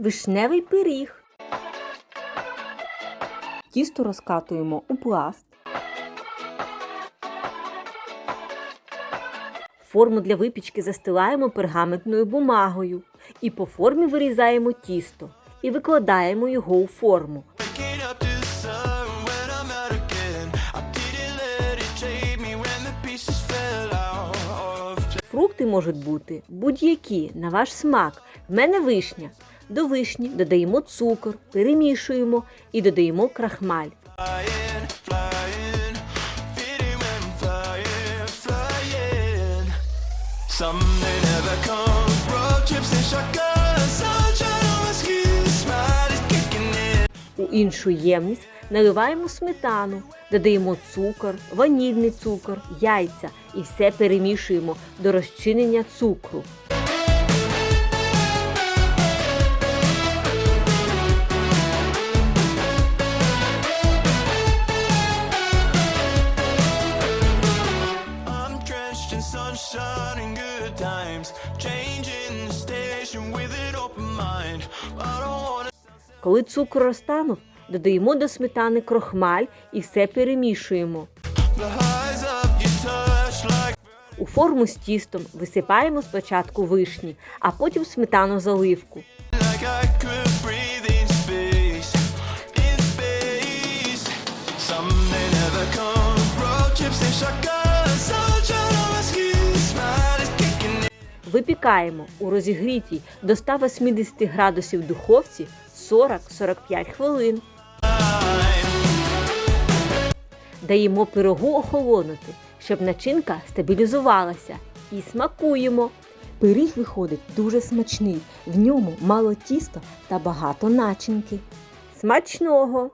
вишневий пиріг. Тісто розкатуємо у пласт. Форму для випічки застилаємо пергаментною бумагою і по формі вирізаємо тісто і викладаємо його у форму. Фрукти можуть бути будь-які на ваш смак. В мене вишня. До вишні додаємо цукор, перемішуємо і додаємо крахмаль. У іншу ємність наливаємо сметану, додаємо цукор, ванільний цукор, яйця і все перемішуємо до розчинення цукру. I'm sunshine and good times, changing the station with an open mind. I don't wanna. Коли цукор розтанув, додаємо до сметани крохмаль і все перемішуємо. The highs up you touch like У форму з тістом висипаємо спочатку вишні, а потім сметану заливку. like Випікаємо у розігрітій до 180 градусів духовці 40-45 хвилин. Даємо пирогу охолонути, щоб начинка стабілізувалася. І смакуємо. Пиріг виходить дуже смачний. В ньому мало тіста та багато начинки. Смачного!